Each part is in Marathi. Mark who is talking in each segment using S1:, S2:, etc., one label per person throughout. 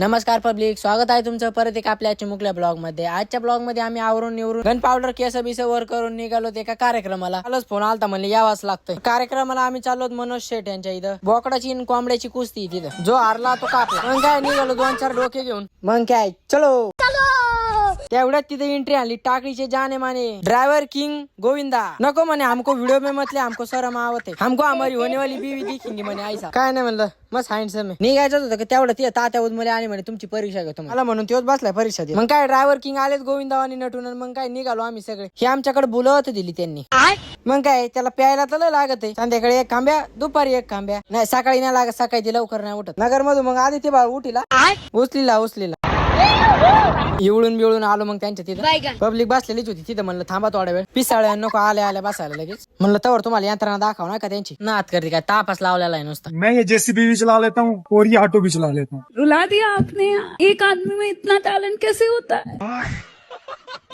S1: नमस्कार पब्लिक स्वागत आहे तुमचं परत एक आपल्या चिमुकल्या ब्लॉगमध्ये आजच्या ब्लॉगमध्ये आम्ही आवरून निवरून गन पावडर केस बिस वर करून निघालो एका कार्यक्रमाला. आलोच फोन आलता म्हणले यावाच लागतंय. कार्यक्रमाला आम्ही चाललो मनोज शेठ यांच्या इथं. बोकडाची कोंबड्याची कुस्ती तिथं. जो हारला तो कापला. मग काय निघालो दोन चार डोके घेऊन. मग काय? चलो! तेवढ्यात तिथे एंट्री आली. टाकळीचे जाने माने. Driver king Govinda. नको म्हणे हमको व्हिडिओ में मतले हमको शरम आवत है हमको हमारी होने वाली बीवी दिखेंगी म्हणे ऐसा काय नाही म्हणलं मस्त हँडसम आहे. निघायचं होतं का? तेवढं ते तात्या मला आणि म्हणे तुमची परीक्षा घेतो मला म्हणून तेच बसलाय परीक्षा देत. मग काय ड्रायव्हर किंग आलेत गोविंदावानी नटून आणि मग काय निघालो आम्ही सगळे. हे आमच्याकडे बोलवत दिली त्यांनी. मग काय त्याला प्यायला तर लय लागत आहे. संध्याकाळी एक खांब्या दुपारी एक खांब्या. नाही सकाळी नाही लागत सकाळी ती लवकर नाही उठत. नगर मधून मग आधी ते बाळ उठीला उचलीला उचलीला. इवळून बिवळून आलो मग त्यांच्या तिथं. पब्लिक बसलेलीच होती तिथं म्हणलं थांबा थोडा वेळ. पिसाळ्या नको आल्या आल्या बसायला लगेच. म्हणलं तवर तुम्हाला यंत्रणा दाखव ना का त्यांची. नात करते काय तापास लावलेला आहे नुसता.
S2: मैं ये जेसीबी भी चला लेता हूँ और ये ऑटो भी चला लेता हूँ
S3: रुला दिया आपने एक आदमी में इतना टैलेंट कैसे होता है?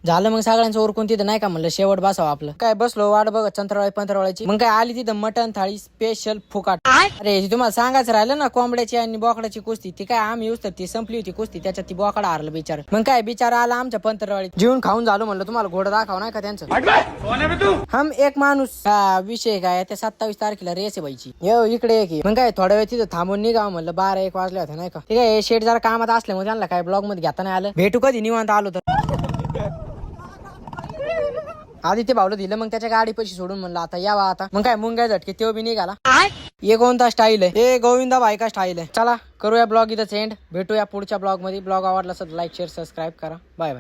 S1: झालं मग सगळ्यांचं ओरकून तिथं नाही का म्हणलं शेवट बसावं आपलं. काय बसलो वाट बघत चंत्रवाळी पंत्रवाळीची. मग काय आली तिथं मटन थाळी स्पेशल फुकाट. अरे तुम्हाला सांगायचं राहिलं ना कोंबड्याची आणि बोकडाची कुस्ती ती काय आम्ही येऊस तर ती संपली होती कुस्ती त्याच्यात ती बोकडा हारलं बिचार. मग काय बिचारा आला आमच्या पंतरवाळीत. जीवन खाऊन झालो म्हणलं तुम्हाला घोडं दाखव नाही का त्यांचं? हम एक माणूस. हा विषय काय त्या सत्तावीस तारखेला रेस व्हायची यो इकडे एक मग काय थोड्या वेळ तिथं थांबून निघाव म्हणलं बारा एक वाजले होते नाही का? ठीक आहे शेट जरा कामात असल्यामुळे त्यांना काय ब्लॉगमध्ये घेता नाही आलं? भेटू कधी? निवांत आलो तर. आधी ते भावलं दिलं मग त्याच्या गाडी पैसे सोडून म्हणलं आता यावा आता. मग काय मुंग्या झटके तो बी निघाला. हे कोणता स्टाईल आहे? हे गोविंदा बायका स्टाईल आहे. चला करूया ब्लॉग इथं एंड भेटूया पुढच्या ब्लॉगमध्ये. ब्लॉग आवडला असेल लाईक शेअर सबस्क्राईब करा. Bye bye